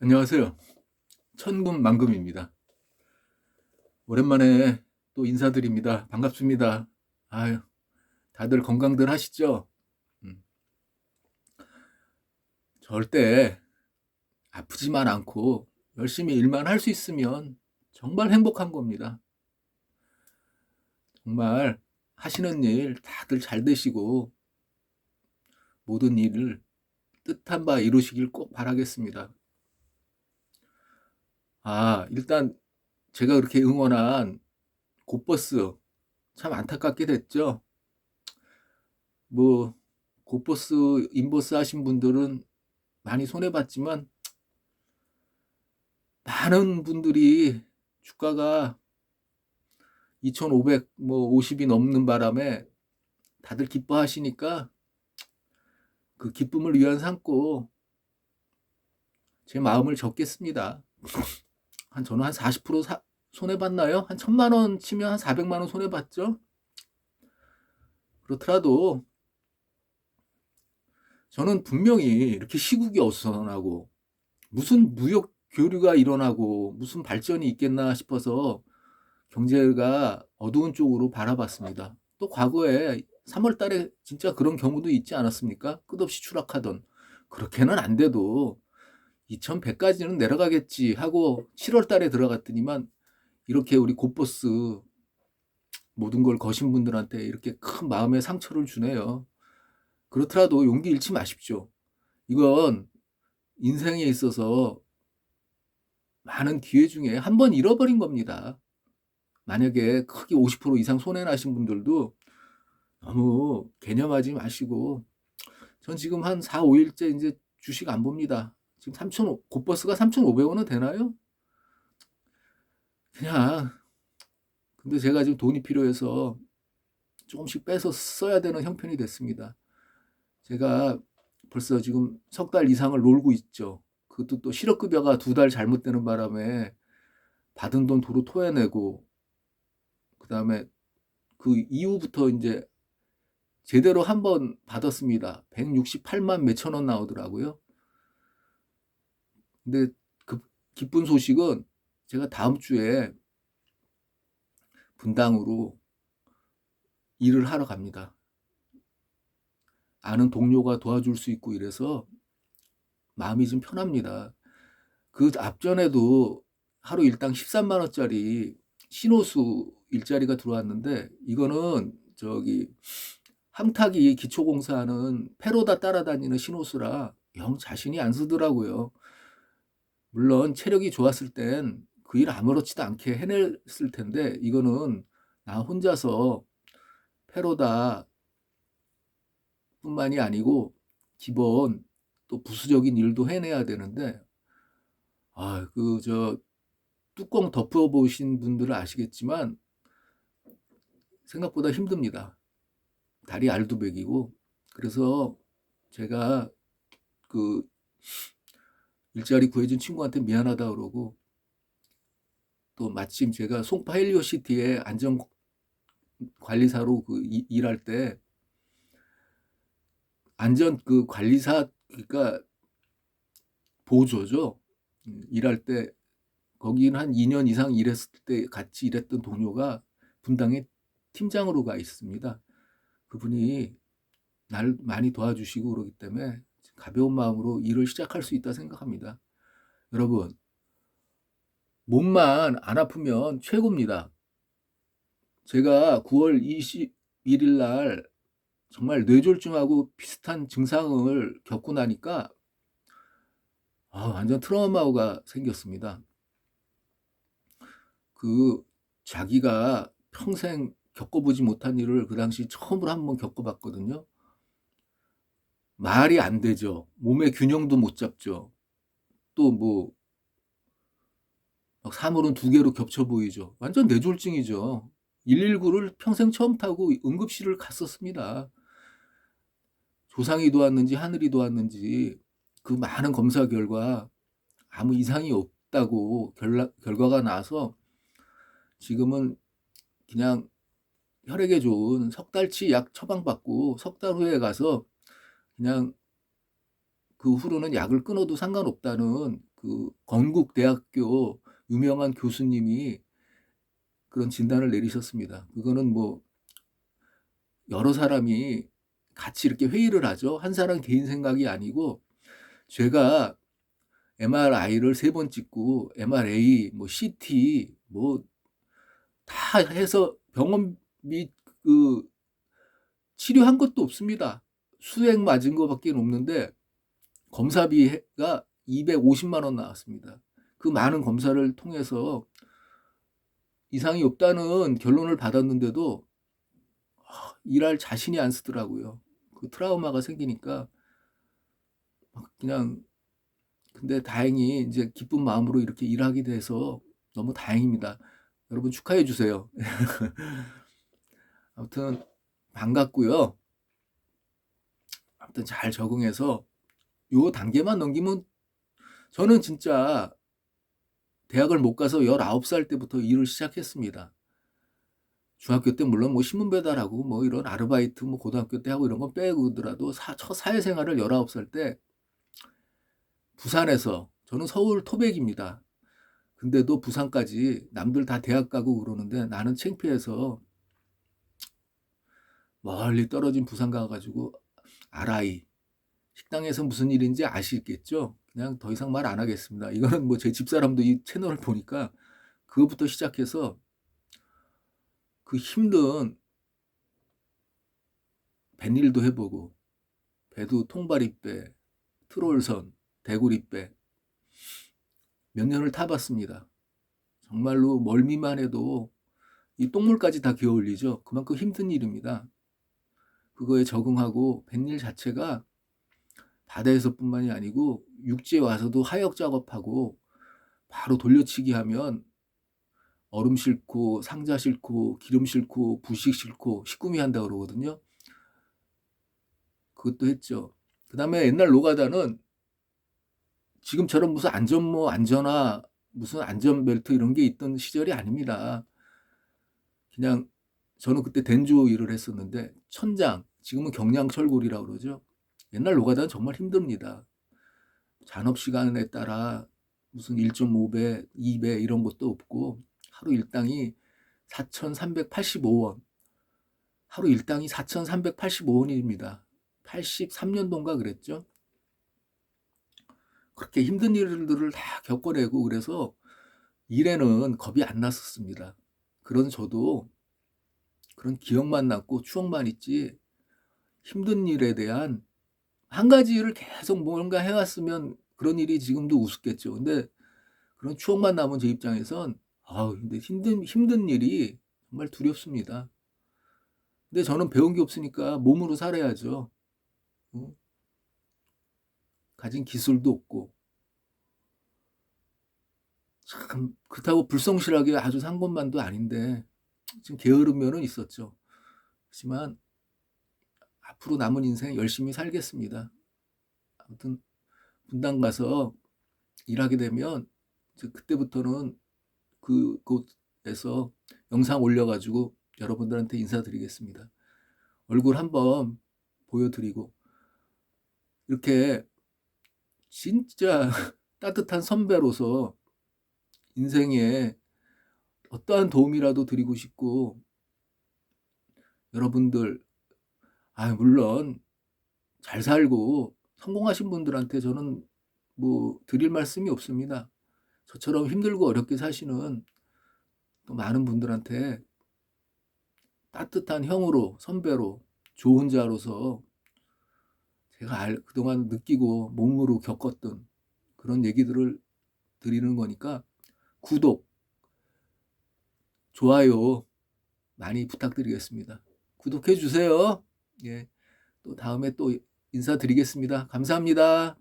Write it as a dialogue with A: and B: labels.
A: 안녕하세요. 천금 만금입니다. 오랜만에 또 인사드립니다. 반갑습니다. 아유, 다들 건강들 하시죠? 음. 절대 아프지만 않고 열심히 일만 할 수 있으면 정말 행복한 겁니다. 정말 하시는 일 다들 잘 되시고 모든 일을 뜻한 바 이루시길 꼭 바라겠습니다. 아, 일단 제가 그렇게 응원한 곧버스 참 안타깝게 됐죠. 뭐 곧버스 인버스 하신 분들은 많이 손해 봤지만 많은 분들이 주가가 2,500 뭐 50이 넘는 바람에 다들 기뻐하시니까 그 기쁨을 위안 삼고 제 마음을 적겠습니다. 한 저는 한 40% 사, 손해 봤나요? 한 천만 원 치면 한 400만 원 손해 봤죠. 그렇더라도 저는 분명히 이렇게 시국이 어수선하고 무슨 무역 교류가 일어나고 무슨 발전이 있겠나 싶어서 경제가 어두운 쪽으로 바라봤습니다. 또 과거에 3월 달에 진짜 그런 경우도 있지 않았습니까? 끝없이 추락하던. 그렇게는 안 돼도 2100까지는 내려가겠지 하고 7월 달에 들어갔더니만 이렇게 우리 곧버스 모든 걸 거신 분들한테 이렇게 큰 마음의 상처를 주네요. 그렇더라도 용기 잃지 마십시오. 이건 인생에 있어서 많은 기회 중에 한 번 잃어버린 겁니다. 만약에 크게 50% 이상 손해나신 분들도 너무 개념하지 마시고 전 지금 한 4, 5일째 이제 주식 안 봅니다. 지금 3,000, 곧버스가 3,500원은 되나요? 그냥, 근데 제가 지금 돈이 필요해서 조금씩 빼서 써야 되는 형편이 됐습니다. 제가 벌써 지금 석 달 이상을 놀고 있죠. 그것도 또 실업급여가 두 달 잘못되는 바람에 받은 돈 도로 토해내고, 그 다음에 그 이후부터 이제 제대로 한 번 받았습니다. 168만 몇천 원 나오더라고요. 근데 그 기쁜 소식은 제가 다음 주에 분당으로 일을 하러 갑니다. 아는 동료가 도와줄 수 있고 이래서 마음이 좀 편합니다. 그 앞전에도 하루 일당 13만 원짜리 신호수 일자리가 들어왔는데 이거는 저기 함탁이 기초공사하는 페로다 따라다니는 신호수라 영 자신이 안 쓰더라고요. 물론 체력이 좋았을 땐 그 일 아무렇지도 않게 해냈을 텐데 이거는 나 혼자서 패로다 뿐만이 아니고 기본 또 부수적인 일도 해내야 되는데 아 그 저 뚜껑 덮어 보신 분들은 아시겠지만 생각보다 힘듭니다. 다리 알두백이고 그래서 제가 그 일자리 구해준 친구한테 미안하다 그러고 또 마침 제가 송파 헬리오 시티에 안전 관리사로 그 일할 때 안전 그 관리사 그러니까 보조죠. 음, 일할 때 거기는 한 2년 이상 일했을 때 같이 일했던 동료가 분당에 팀장으로 가 있습니다. 그분이 날 많이 도와주시고 그러기 때문에 가벼운 마음으로 일을 시작할 수 있다 생각합니다. 여러분, 몸만 안 아프면 최고입니다. 제가 9월 21일 날 정말 뇌졸중하고 비슷한 증상을 겪고 나니까 아, 완전 트라우마가 생겼습니다. 그 자기가 평생 겪어보지 못한 일을 그 당시 처음으로 한번 겪어봤거든요. 말이 안 되죠. 몸의 균형도 못 잡죠. 또 뭐, 사물은 두 개로 겹쳐 보이죠. 완전 뇌졸중이죠. 119를 평생 처음 타고 응급실을 갔었습니다. 조상이 도왔는지 하늘이 도왔는지 그 많은 검사 결과 아무 이상이 없다고 결과, 결과가 나서 지금은 그냥 혈액에 좋은 석 달치 약 처방받고 석 달 후에 가서 그냥 그 후로는 약을 끊어도 상관없다는 그 건국대학교 유명한 교수님이 그런 진단을 내리셨습니다. 그거는 뭐 여러 사람이 같이 이렇게 회의를 하죠. 한 사람 개인 생각이 아니고 제가 MRI를 세 번 찍고 MRA, 뭐 CT, 뭐 다 해서 병원비 그 치료한 것도 없습니다. 수액 맞은 거밖에 없는데 검사비가 250만 원 나왔습니다. 그 많은 검사를 통해서 이상이 없다는 결론을 받았는데도 아, 일할 자신이 안 쓰더라고요. 그 트라우마가 생기니까 막 그냥 근데 다행히 이제 기쁜 마음으로 이렇게 일하게 돼서 너무 다행입니다. 여러분 축하해 주세요. 아무튼 반갑고요. 아무튼 잘 적응해서 요 단계만 넘기면 저는 진짜 대학을 못 가서 19살 때부터 일을 시작했습니다. 중학교 때 물론 뭐 신문 배달하고 뭐 이런 아르바이트 뭐 고등학교 때 하고 이런 건 빼고더라도 사, 첫 사회생활을 19살 때 부산에서 저는 서울 토백입니다. 근데도 부산까지 남들 다 대학 가고 그러는데 나는 창피해서 멀리 떨어진 부산 가가지고 아라이 식당에서 무슨 일인지 아시겠죠? 그냥 더 이상 말 안 하겠습니다. 이거는 뭐 제 집사람도 이 채널을 보니까 그것부터 시작해서 그 힘든 뱃일도 해보고 배도 통발이배, 트롤선, 대구리배 몇 년을 타봤습니다. 정말로 멀미만 해도 이 똥물까지 다 기어올리죠. 그만큼 힘든 일입니다. 그거에 적응하고 뱃일 자체가 바다에서뿐만이 아니고 육지에 와서도 하역 작업하고 바로 돌려치기 하면 얼음 싣고 상자 싣고 기름 싣고 부식 싣고 식구미 한다 그러거든요. 그것도 했죠. 그 다음에 옛날 노가다는 지금처럼 무슨 안전모 안전화 무슨 안전벨트 이런 게 있던 시절이 아닙니다. 그냥 저는 그때 덴조 일을 했었는데 천장 지금은 경량철골이라고 그러죠. 옛날 노가다는 정말 힘듭니다. 잔업 시간에 따라 무슨 1.5배, 2배 이런 것도 없고 하루 일당이 4,385원. 하루 일당이 4,385원입니다. 83년도인가 그랬죠. 그렇게 힘든 일들을 다 겪어내고 그래서 일에는 겁이 안 났었습니다. 그런 저도 그런 기억만 남고 추억만 있지 힘든 일에 대한 한 가지 일을 계속 뭔가 해왔으면 그런 일이 지금도 우습겠죠. 근데 그런 추억만 남은 제 입장에선 아 근데 힘든 힘든 일이 정말 두렵습니다. 근데 저는 배운 게 없으니까 몸으로 살아야죠. 어? 가진 기술도 없고 참 그렇다고 불성실하게 아주 산 것만도 아닌데 지금 게으른 면은 있었죠. 하지만 앞으로 남은 인생 열심히 살겠습니다. 아무튼 분당 가서 일하게 되면 그때부터는 그 곳에서 영상 올려가지고 여러분들한테 인사드리겠습니다. 얼굴 한번 보여드리고 이렇게 진짜 따뜻한 선배로서 인생에 어떠한 도움이라도 드리고 싶고 여러분들 아 물론 잘 살고 성공하신 분들한테 저는 뭐 드릴 말씀이 없습니다. 저처럼 힘들고 어렵게 사시는 또 많은 분들한테 따뜻한 형으로 선배로 좋은 자로서 제가 알, 그동안 느끼고 몸으로 겪었던 그런 얘기들을 드리는 거니까 구독, 좋아요 많이 부탁드리겠습니다. 구독해 주세요. 예. 또 다음에 또 인사드리겠습니다. 감사합니다.